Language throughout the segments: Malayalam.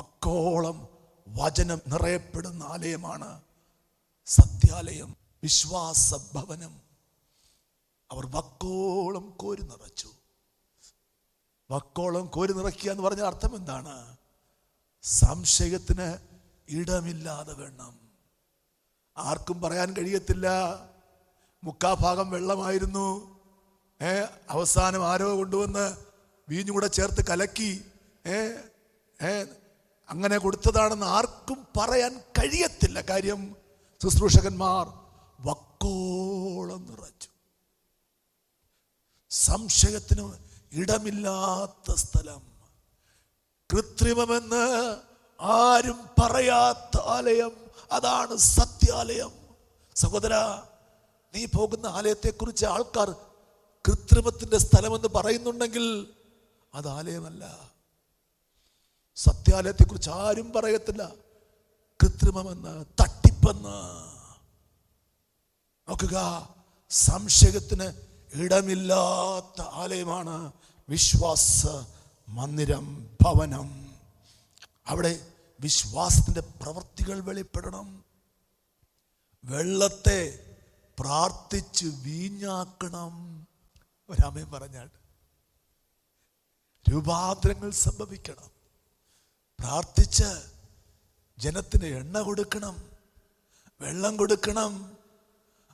വക്കോളം വചനം നിറയപ്പെടുന്ന ആലയമാണ് സത്യാലയം വിശ്വാസ ഭവനം അവർ വക്കോളം കോരി നിറച്ചു. വക്കോളം കോരി നിറയ്ക്കുക എന്ന് പറഞ്ഞ അർത്ഥം എന്താണ്? സംശയത്തിന് ഇടമില്ലാതെ വേണം. ആർക്കും പറയാൻ കഴിയത്തില്ല. മുക്കാഭാഗം വെള്ളമായിരുന്നു. ഏ അവസാനം ആരോ കൊണ്ടുവന്ന് വീഞ്ഞുകൂടെ ചേർത്ത് കലക്കി. ഏ ഏ അങ്ങനെ കൊടുത്തതാണെന്ന് ആർക്കും പറയാൻ കഴിയത്തില്ല. കാര്യം ശുശ്രൂഷകന്മാർ വക്കോളം നിറച്ചു. സംശയത്തിന് ഇടമില്ലാത്ത സ്ഥലം. കൃത്രിമമെന്ന് ആരും പറയാത്ത ആലയം. അതാണ് സത്യാലയം. സഹോദര നീ പോകുന്ന ആലയത്തെക്കുറിച്ച് ആൾക്കാർ കൃത്രിമത്തിന്റെ സ്ഥലമെന്ന് പറയുന്നുണ്ടെങ്കിൽ അത് ആലയമല്ല. സത്യാലയത്തെക്കുറിച്ച് ആരും പറയത്തില്ല. കൃത്രിമമെന്ന് തട്ടിപ്പെന്ന്. നോക്കുക സംശയത്തിന് ഇടമില്ലാത്ത ആലയമാണ് വിശ്വാസ മന്ദിരം ഭവനം. അവിടെ വിശ്വാസത്തിന്റെ പ്രവൃത്തികൾ വെളിപ്പെടണം. വെള്ളത്തെ പ്രാർത്ഥിച്ച് വീഞ്ഞാക്കണം. ഒരാമയും പറഞ്ഞാൽ രൂപാന്തരങ്ങൾ സംഭവിക്കണം. പ്രാർത്ഥിച്ച് ജനത്തിന് എണ്ണ കൊടുക്കണം വെള്ളം കൊടുക്കണം.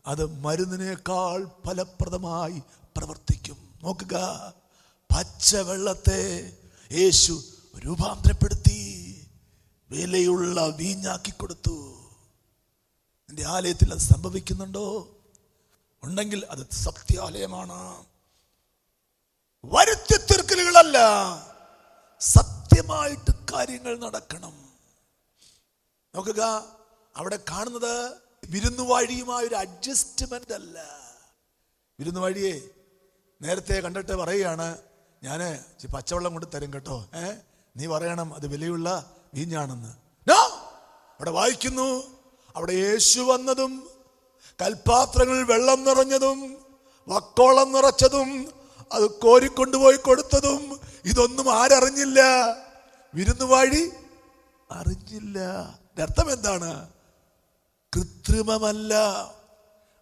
അത് മരുന്നിനേക്കാൾ ഫലപ്രദമായി പ്രവർത്തിക്കും. നോക്കുക പച്ച വെള്ളത്തെ യേശു രൂപാന്തരപ്പെടുത്തി വിലയുള്ള വീഞ്ഞാക്കി കൊടുത്തു. എന്റെ ആലയത്തിൽ അത് സംഭവിക്കുന്നുണ്ടോ? ഉണ്ടെങ്കിൽ അത് സത്യാലയമാണ്. വരുത്തി തീർക്കലുകളല്ല സത്യമായിട്ട് കാര്യങ്ങൾ നടക്കണം. നോക്കുക അവിടെ കാണുന്നത് വിരുന്നുവാഴിയുമായ ഒരു അഡ്ജസ്റ്റ്മെന്റ് അല്ല. വിരുന്നുവാഴിയെ നേരത്തെ കണ്ടിട്ട് പറയുകയാണ് ഞാൻ പച്ചവെള്ളം കൊണ്ട് തരും കേട്ടോ. ഏ? നീ പറയണം അത് വിലയുള്ള വീഞ്ഞാണെന്ന്! അവിടെ വായിക്കുന്നു അവിടെ യേശു വന്നതും കൽപാത്രങ്ങളിൽ വെള്ളം നിറഞ്ഞതും വക്കോളം നിറച്ചതും അത് കോരിക്കൊണ്ടുപോയി കൊടുത്തതും ഇതൊന്നും ആരറിഞ്ഞില്ല. വിരുന്നുവാഴി അറിഞ്ഞില്ല. അർത്ഥം എന്താണ്? കൃത്രിമമല്ല.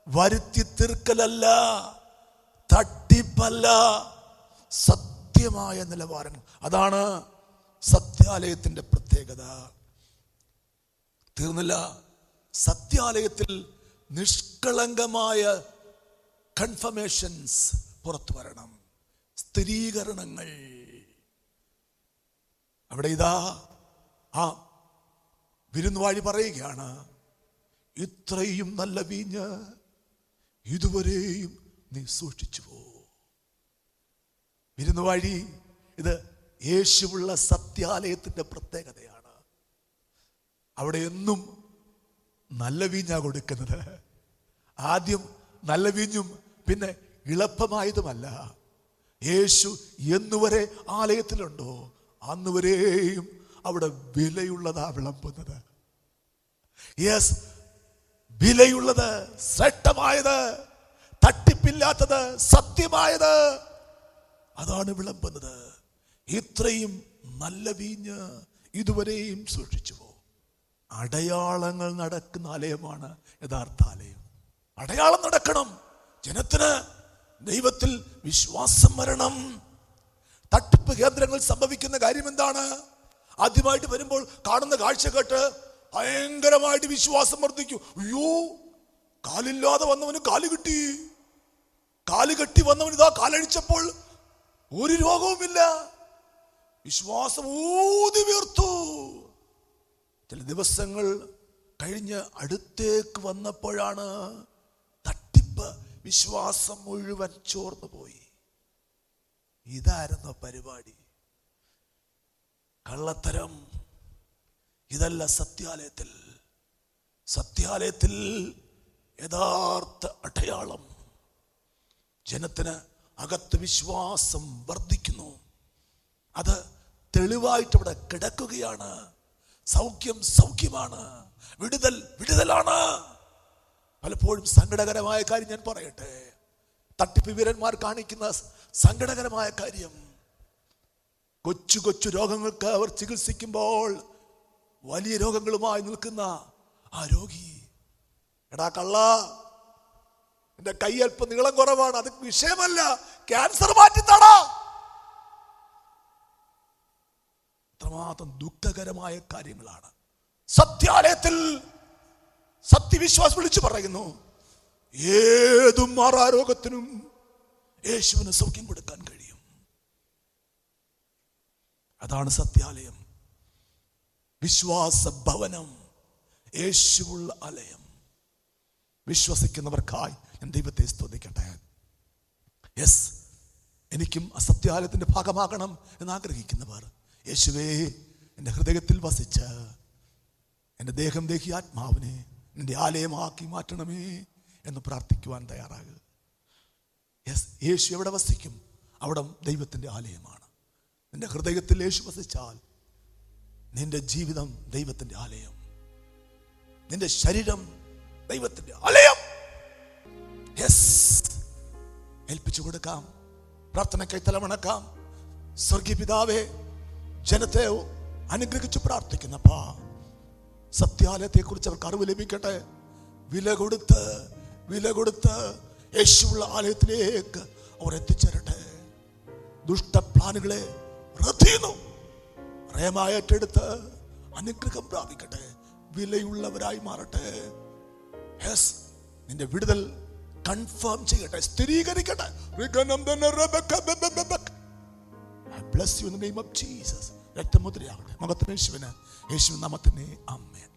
വരുത്തി തീർക്കലല്ല. തട്ടിപ്പല്ല. സത്യമായ നിലവാരങ്ങൾ അതാണ് സത്യാലയത്തിന്റെ പ്രത്യേകത. തീർന്നില്ല. സത്യാലയത്തിൽ നിഷ്കളങ്കമായ കൺഫർമേഷൻസ് പുറത്തു വരണം. സ്ഥിരീകരണങ്ങൾ. അവിടെ ഇതാ ആ വിരുന്നുവാഴി പറയുകയാണ് ഇത്രയും നല്ല വീഞ്ഞ് ഇതുവരെയും നീ സൂക്ഷിച്ചു സൂക്ഷിച്ചുവോ? വിരുന്നുവാഴി ഇത് യേശുവുള്ള സത്യാലയത്തിന്റെ പ്രത്യേകതയാണ്. അവിടെ എന്നും നല്ല വീഞ്ഞാ കൊടുക്കുന്നത്. ആദ്യം നല്ല വീഞ്ഞും പിന്നെ ഇളപ്പമായതുമല്ല. യേശു എന്നുവരെ ആലയത്തിലുണ്ടോ? അന്നുവരെയും അവിടെ വിലയുള്ളതാ വിളമ്പുന്നത്. യെസ് വിലയുള്ളത് ശ്രേഷ്ഠമായത് തട്ടിപ്പില്ലാത്തത് സത്യമായത് അതാണ് വിളമ്പുന്നത്. ഇത്രയും നല്ല വീഞ്ഞ് ഇതുവരെയും സൂക്ഷിച്ചുവോ അടയാളങ്ങൾ നടക്കുന്ന ആലയമാണ് യഥാർത്ഥ ആലയം അടയാളം നടക്കണം. ജനത്തിന് ദൈവത്തിൽ വിശ്വാസം വരണം. തട്ടിപ്പ് കേന്ദ്രങ്ങൾ സംഭവിക്കുന്ന കാര്യം എന്താണ്? ആദ്യമായിട്ട് വരുമ്പോൾ കാണുന്ന കാഴ്ച കേട്ട് ഭയങ്കരമായിട്ട് വിശ്വാസം വർദ്ധിക്കും. അയ്യോ കാലില്ലാതെ വന്നവന് കാൽ കിട്ടി. കാൽ കെട്ടി വന്നവൻ ഇതാ കാലഴിച്ചപ്പോൾ ഒരു രോഗവുമില്ല. വിശ്വാസം ഊതി വീർത്തു. ചില ദിവസങ്ങൾ കഴിഞ്ഞ് അടുത്തേക്ക് വന്നപ്പോഴാണ് തട്ടിപ്പ് വിശ്വാസം മുഴുവൻ ചോർന്നു പോയി ഇതായിരുന്നു പരിപാടി. കള്ളത്തരം. ഇതല്ല സത്യാലയത്തിൽ. സത്യാലയത്തിൽ യഥാർത്ഥ അടയാളം. ജനത്തിന് അകത്ത് വിശ്വാസം വർദ്ധിക്കുന്നു. അത് തെളിവായിട്ട് ഇവിടെ കിടക്കുകയാണ്. സൗഖ്യം സൗഖ്യമാണ്. വിടുതൽ വിടുതലാണ്. പലപ്പോഴും സങ്കടകരമായ കാര്യം ഞാൻ പറയട്ടെ. തട്ടിപ്പ് വീരന്മാർ കാണിക്കുന്ന സങ്കടകരമായ കാര്യം. കൊച്ചു കൊച്ചു രോഗങ്ങൾക്ക് അവർ ചികിത്സിക്കുമ്പോൾ വലിയ രോഗങ്ങളുമായി നിൽക്കുന്ന ആ രോഗി എടാ കള്ള എന്റെ കൈ അല്പം നീളം കുറവാണ് അത് വിഷയമല്ല ക്യാൻസർ മാറ്റിത്തടാ. അത്രമാത്രം ദുഃഖകരമായ കാര്യങ്ങളാണ്. സത്യാലയത്തിൽ സത്യവിശ്വാസം വിളിച്ചു പറയുന്നു ഏതും മാറാരോഗത്തിനും യേശുവിന് സൗഖ്യം കൊടുക്കാൻ കഴിയും. അതാണ് സത്യാലയം. വിശ്വാസ ഭവനം യേശുവുള്ള ആലയം. വിശ്വസിക്കുന്നവർക്കായി ഞാൻ ദൈവത്തെ സ്തുതിക്കട്ടെ. യെസ് എനിക്കും അസത്യാലയത്തിന്റെ സത്യാലയത്തിന്റെ ഭാഗമാകണം എന്ന് ആഗ്രഹിക്കുന്നവർ യേശുവേ എന്റെ ഹൃദയത്തിൽ വസിച്ച് എന്റെ ദേഹം ദേഹി ആത്മാവിനെ നിന്റെ ആലയമാക്കി മാറ്റണമേ എന്ന് പ്രാർത്ഥിക്കുവാൻ തയ്യാറാകുക. യെസ് യേശു എവിടെ വസിക്കും? അവിടെ ദൈവത്തിന്റെ ആലയമാണ്. നിന്റെ ഹൃദയത്തിൽ യേശു വസിച്ചാൽ നിന്റെ ജീവിതം ദൈവത്തിന്റെ ആലയം. നിന്റെ ശരീരം ദൈവത്തിന്റെ ആലയം. യെസ് ഏൽപ്പിച്ചു കൊടുക്കാം. പ്രാർത്ഥനയ്ക്കായി തലമണക്കാം സ്വർഗീയ പിതാവേ ജനത്തെ അനുഗ്രഹിച്ചു പ്രാർത്ഥിക്കുന്നപ്പാ സത്യാലയത്തെക്കുറിച്ച് അവർക്ക് അറിവ് ലഭിക്കട്ടെ. വില കൊടുത്ത് വില കൊടുത്ത് യേശുള്ള ആലയത്തിലേക്ക് അവർ എത്തിച്ചേരട്ടെ. ദുഷ്ട പ്ലാനുകളെ റദ്ദീന്നു ഏറ്റെടുത്ത് അനുഗ്രഹം പ്രാപിക്കട്ടെ. വിലയുള്ളവരായി മാറട്ടെ. യെസ് നിന്റെ വിടുതൽ കൺഫേം ചെയ്യട്ടെ. സ്ഥിരീകരിക്കട്ടെ. രക്തമുദ്രയാകട്ടെ. മകത്തിന് യേശുവിന്. യേശു നാമത്തിന് അമ്മേൻ